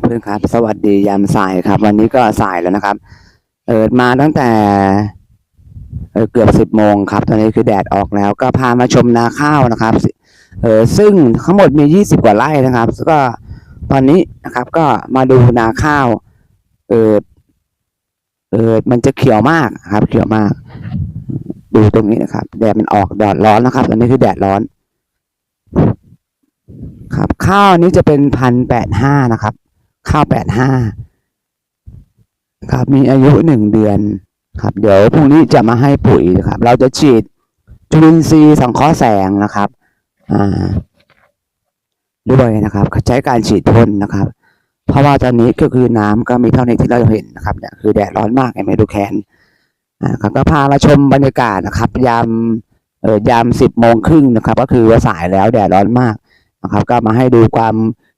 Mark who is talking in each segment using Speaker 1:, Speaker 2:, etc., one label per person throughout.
Speaker 1: เพื่อนครับ สวัสดียามสายครับ วันนี้ก็สายแล้วนะครับ เออมาตั้งแต่เเกือบสิบโมงครับ ตอนนี้คือแดดออกแล้ว ก็พามาชมนาข้าวนะครับ เออซึ่งทั้งหมดมียี่สิบกว่าไร่นะครับ ก็ตอนนี้นะครับก็มาดูนาข้าว เออเออมันจะเขียวมากครับ เขียวมาก ดูตรงนี้นะครับ แดดมันออกแดดร้อนนะครับ ตอนนี้คือแดดร้อนครับ ข้าวนี้จะเป็นพันแปดห้านะครับ ข้าวแปดห้าครับมีอายุหนึ่งเดือนครับ เดี๋ยวพรุ่งนี้จะมาให้ปุ๋ยครับ เราจะฉีดจุลินทรีย์สังเคราะห์แสงนะครับอ่าด้วยนะครับใช้การฉีดพ่นนะครับ เพราะว่าตอนนี้ก็คือน้ำก็มีเท่านี้ที่เราเห็นนะครับเนี่ยคือแดดร้อนมากไอ้เมดูแคนอ่าครับก็พามาชมบรรยากาศนะครับ ยามเอ่อยามสิบโมงครึ่งนะครับ ก็คือว่าสายแล้วแดดร้อนมาก นะครับ ก็มาให้ดูความ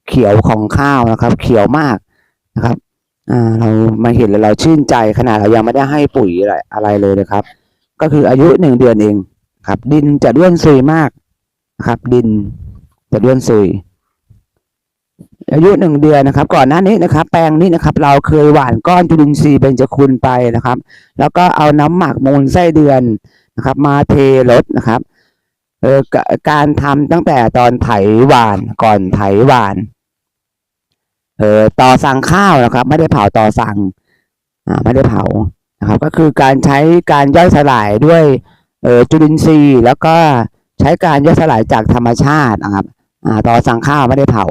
Speaker 1: เขียวของข้าวนะครับ เขียวมากนะครับเรามาเห็นแล้วเราชื่นใจขนาดเรายังไม่ได้ให้ปุ๋ยอะไรอะไรเลยนะครับ ก็คืออายุหนึ่งเดือนเองครับ ดินจะด้วนซุยมากนะครับ ดินจะด้วนซุย อายุหนึ่งเดือนนะครับ ก่อนหน้านี้นะครับ แปลงนี้นะครับ เราเคยหว่านก้อนจุลินทรีย์เบญจคุณไปนะครับ แล้วก็เอาน้ำหมักมูลไส้เดือนนะครับ มาเทรดนะครับ เออการทำตั้งแต่ตอนไถหวานก่อนไถหวาน เออต่อสั่งข้าวนะครับ ไม่ได้เผาต่อสั่งอ่าไม่ได้เผานะครับ ก็คือการใช้การย่อยสลายด้วยเออจุลินทรีย์ แล้วก็ใช้การย่อยสลายจากธรรมชาตินะครับอ่าต่อสั่งข้าวไม่ได้เผา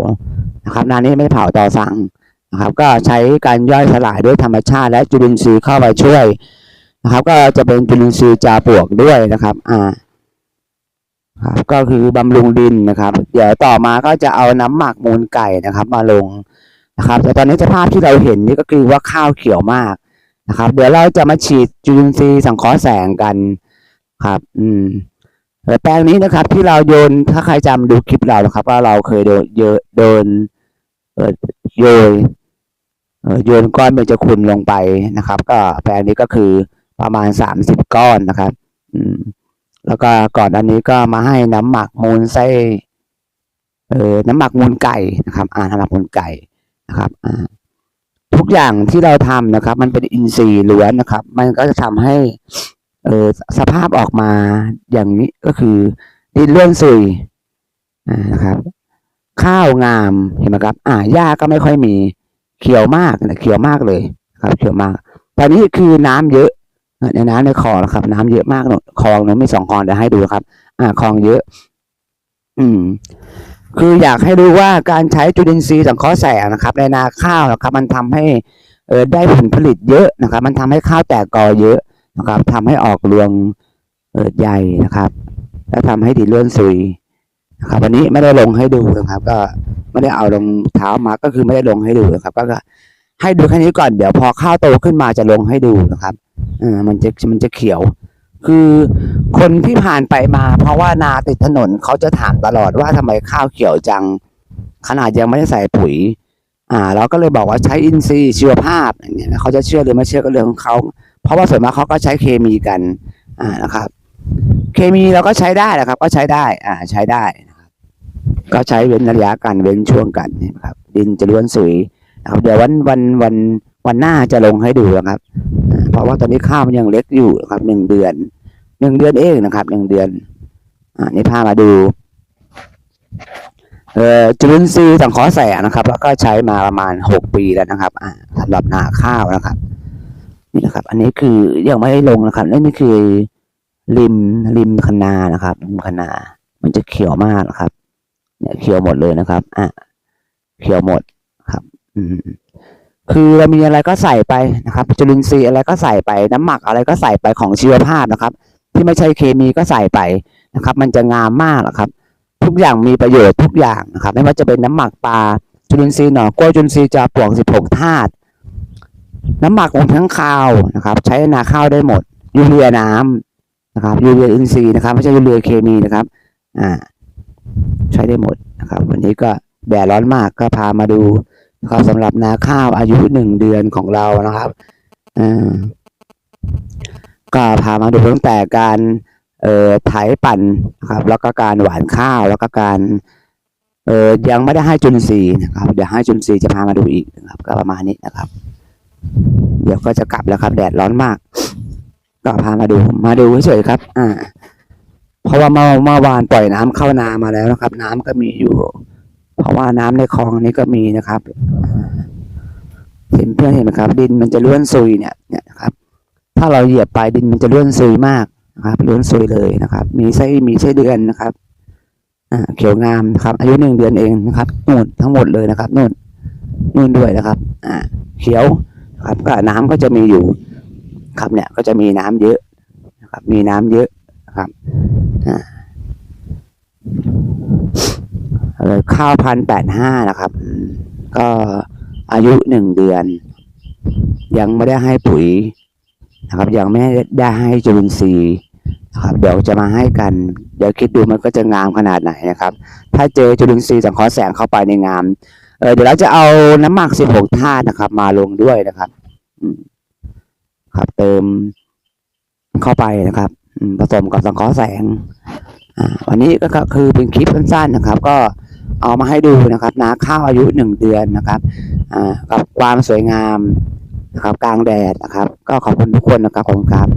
Speaker 1: นะครับ นานี้ไม่ได้เผาต่อสั่งนะครับ ก็ใช้การย่อยสลายด้วยธรรมชาติ และจุลินทรีย์เข้าไปช่วยนะครับ ก็จะเป็นจุลินทรีย์จาปลวกด้วยนะครับ อ่า ครับก็คือบำรุงดินนะครับ เดี๋ยวต่อมาก็จะเอาน้ำหมักมูลไก่นะครับ มาลงนะครับ แต่ตอนนี้สภาพที่เราเห็นนี่ก็คือว่าข้าวเขียวมากนะครับ เดี๋ยวเราจะมาฉีดจุลินทรีย์สังเคราะห์แสงกันครับ อืมเออแปลงนี้นะครับ ที่เราโยนถ้าใครจำดูคลิปเรานะครับ ว่าเราเคยโดนเยอะโดนเออโยนโยนก้อนเบญจคุณลงไปนะครับ ก็แปลงนี้ก็คือประมาณสามสิบก้อนนะครับ อืม แล้วก็ก่อนอันนี้ก็มาให้น้ำหมักมูลไส้เออน้ำหมักมูลไก่นะครับอ่าน้ำหมักมูลไก่นะครับอ่าทุกอย่างที่เราทำนะครับ มันเป็นอินทรีย์ล้วนนะครับ มันก็จะทำให้เออสภาพออกมาอย่างนี้ก็คือดินเลื่อนซุยอ่านะครับ ข้าวงามเห็นไหมครับ อ่าหญ้าก็ไม่ค่อยมีเขียวมากนะเขียวมากเลยครับ เขียวมาก ตอนนี้คือน้ำเยอะ ในน้ำในคลองนะครับ น้ำเยอะมากเนอะคลองเนอะมีสองคลองเดี๋ยวให้ดูนะครับ อ่าคลองเยอะ อืม คืออยากให้ดูว่าการใช้จุลินทรีย์สังเคราะห์แสงนะครับ ในนาข้าวนะครับ มันทำให้เออได้ผลผลิตเยอะนะครับ มันทำให้ข้าวแตกกอเยอะนะครับทำให้ออกรวงเอิดใหญ่นะครับ และทำให้ดินเลื่อนซุยนะครับ วันนี้ไม่ได้ลงให้ดูนะครับ ก็ไม่ได้เอารองเท้ามาก็คือไม่ได้ลงให้ดูนะครับ ก็ให้ดูแค่นี้ก่อนเดี๋ยวพอข้าวโตขึ้นมาจะลงให้ดูนะครับ เออมันจะมันจะเขียว คือคนที่ผ่านไปมา เพราะว่านาติดถนนเขาจะถามตลอดว่าทำไมข้าวเขียวจัง ขนาดยังไม่ได้ใส่ปุ๋ย อ่า เราก็เลยบอกว่าใช้อินทรีย์ชีวภาพอย่างเงี้ยเขาจะเชื่อหรือไม่เชื่อก็เรื่องของเขาเพราะว่าส่วนมากเขาก็ใช้เคมีกัน อ่านะครับ เคมีเราก็ใช้ได้นะครับ ก็ใช้ได้ อ่า ใช้ได้นะครับ ก็ใช้เว้นระยะกันเว้นช่วงกันนะครับ ดินจะล้วนสุยนะครับเดี๋ยววันวันวันวันหน้าจะลงให้ดูนะครับ เพราะว่าตอนนี้ข้าวมันยังเล็กอยู่นะครับหนึ่งเดือนหนึ่งเดือนเองนะครับหนึ่งเดือน อ่านี่พามาดูเอ่อจุลินทรีย์สังเคราะห์แสงนะครับ แล้วก็ใช้มาประมาณหกปีแล้วนะครับ อ่าสำหรับนาข้าวนะครับนี่นะครับ อันนี้คือยังไม่ได้ลงนะครับนี่นี่คือริมริมคนานะครับริมคนามันจะเขียวมากนะครับ เนี่ยเขียวหมดเลยนะครับ อะเขียวหมดครับ อืม คือเรามีอะไรก็ใส่ไปนะครับจุลินทรีย์อะไรก็ใส่ไป น้ำหมักอะไรก็ใส่ไปของชีวภาพนะครับ ที่ไม่ใช่เคมีก็ใส่ไปนะครับ มันจะงามมากนะครับ ทุกอย่างมีประโยชน์ทุกอย่างนะครับ ไม่ว่าจะเป็นน้ำหมักปลาจุลินทรีย์หน่อกล้วยจุลินทรีย์จาปลวกสิบหกธาตุน้ำหมักของทั้งข้าวนะครับ ใช้นาข้าวได้หมดยูเรียน้ำนะครับยูเรียอินทรีย์นะครับไม่ใช่ยูเรียเคมีนะครับอ่าใช้ได้หมดนะครับ วันนี้ก็แดดร้อนมากก็พามาดู นะครับสำหรับนาข้าวอายุหนึ่งเดือนของเรานะครับอ่าก็พามาดูตั้งแต่การเอ่อไถปั่นนะครับ แล้วก็การหวานข้าวแล้วก็การเออยังไม่ได้ให้จุลทรีย์นะครับเดี๋ยวให้จุลทรีย์จะพามาดูอีกนะครับ ก็ประมาณนี้นะครับ เดี๋ยวก็จะกลับแล้วครับ แดดร้อนมาก ก็พามาดูมาดูเฉยๆครับ อ่า เพราะว่าเมื่อเมื่อวานปล่อยน้ำเข้านามาแล้วนะครับ น้ำก็มีอยู่ เพราะว่าน้ำในคลองนี้ก็มีนะครับ เห็นเพื่อนเห็นไหมครับ ดินมันจะล้วนซุยเนี่ยเนี่ยครับ ถ้าเราเหยียบไปดินมันจะล้วนซุยมากนะครับล้วนซุยเลยนะครับ มีไส้มีไส้เดือนนะครับอ่าเขียวงามครับ อายุหนึ่งเดือนเองนะครับนู่นทั้งหมดเลยนะครับนู่นนู่นด้วยนะครับ อ่า เขียวครับก็น้ำก็จะมีอยู่ ครับเนี่ยก็จะมีน้ำเยอะนะครับ มีน้ำเยอะนะครับอ่าเอ่อ ข้าวพันแปดห้านะครับ ก็อายุหนึ่งเดือน ยังไม่ได้ให้ปุ๋ยนะครับ ยังไม่ได้ให้จุลินทรีย์นะครับ เดี๋ยวจะมาให้กัน เดี๋ยวคิดดูมันก็จะงามขนาดไหนนะครับ ถ้าเจอจุลินทรีย์สังเคราะห์แสงเข้าไปในงามเออเดี๋ยวเราจะเอาน้ำหมัก16ธาตุนะครับ มาลงด้วยนะครับอืมครับเติมเข้าไปนะครับอืมผสมกับสังเคราะห์แสงอ่าวันนี้ก็คือเป็นคลิปสั้นๆนะครับ ก็ เอามาให้ดูนะครับนาข้าวอายุหนึ่งเดือนนะครับอ่ากับความสวยงามนะครับกลางแดดนะครับ ก็ขอบคุณทุกคนนะครับขอบคุณครับ